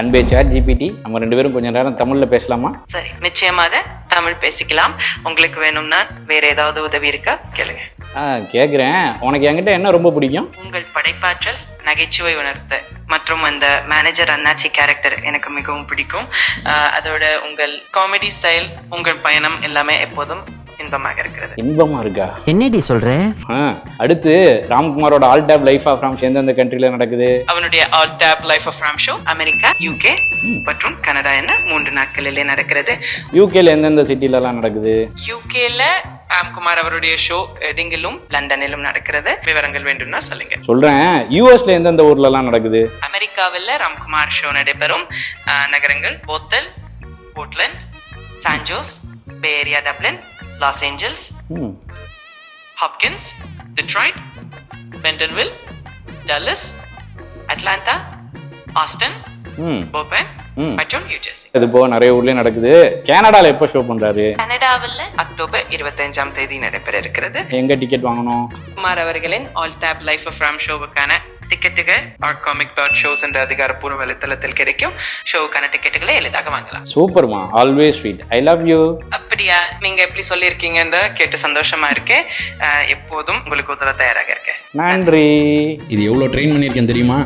அன்பே chat GPT நம்ம ரெண்டு பேரும் கொஞ்ச நேரம் தமிழில் பேசலாமா? சரி நிச்சயமாக தமிழ் பேசிக்கலாம். உங்களுக்கு வேணும்னா வேற ஏதாவது உதவி இருக்கா? கேளுங்க. ஆ கேட்குறேன் உனக்கு என்கிட்ட என்ன ரொம்ப பிடிக்கும்? உங்கள் படைப்பாற்றல் நகைச்சுவை உணர்த்த மற்றும் அந்த மேனேஜர் அண்ணாச்சி கேரக்டர் எனக்கு மிகவும் பிடிக்கும். அதோட உங்கள் காமெடி ஸ்டைல் உங்கள் பயணம் எல்லாமே எப்போதும் இன்பமாக இருக்கிறது. இன்பமா இருக்கா? என்னடி சொல்ற? அடுத்து ராம்குமாரோட all tape life of Ram's எந்தெந்த கண்ட்ரியில் நடக்குது. அவனுடைய all tape life of Ram show America UK மற்றும் கனடா என மூன்று நாட்களிலே நடக்கிறது. யூகேல எந்தெந்த சிட்டிலலாம் நடக்குது? யூகேல ராம்குமார் அவருடைய ஷோ எடிங்கிலும் லண்டனிலும் நடக்கிறது. விவரங்கள் வேண்டும்னா சொல்லுங்க. சொல்றேன். யூஎஸ்ல எந்தெந்த ஊர்லலாம் நடக்குது? அமெரிக்காவில் ராம்குமார் ஷோ நடைபெறும். நகரங்கள் போத்தல் Portland San Jose bay area Dublin Los Angeles Hopkins Detroit Bentonville Dallas Atlanta Austin Boban. மற்றும் நியூஜெர்சி இது போக நிறைய ஊர்லயும் நடக்குது. கனடால எப்போ ஷோ பண்றாரு? கனடாவில் அக்டோபர் இருபத்தஞ்சாம் தேதி நடைபெற இருக்கிறது. எங்க டிக்கெட் வாங்கணும்? குமார் அவர்களின் all tape life of Ram ஷோவுக்கான டிக்கெட்டுகள் ஆர் காமிக் டாட் ஷோஸ் என்ற அதிகாரப்பூர்வ வலைத்தளத்தில் கிடைக்கும். ஷோவுக்கான டிக்கெட்டுகளை எளிதாக வாங்கலாம். சூப்பர்மா always sweet I love you அப்படியா நீங்க எப்படி சொல்லியிருக்கீங்கன்ற கேட்டு சந்தோஷமா இருக்கேன் எப்போதும் உங்களுக்கு உதவ தயாராக இருக்கேன். நன்றி. இது எவ்வளோ ட்ரெயின் பண்ணியிருக்கேன் தெரியுமா?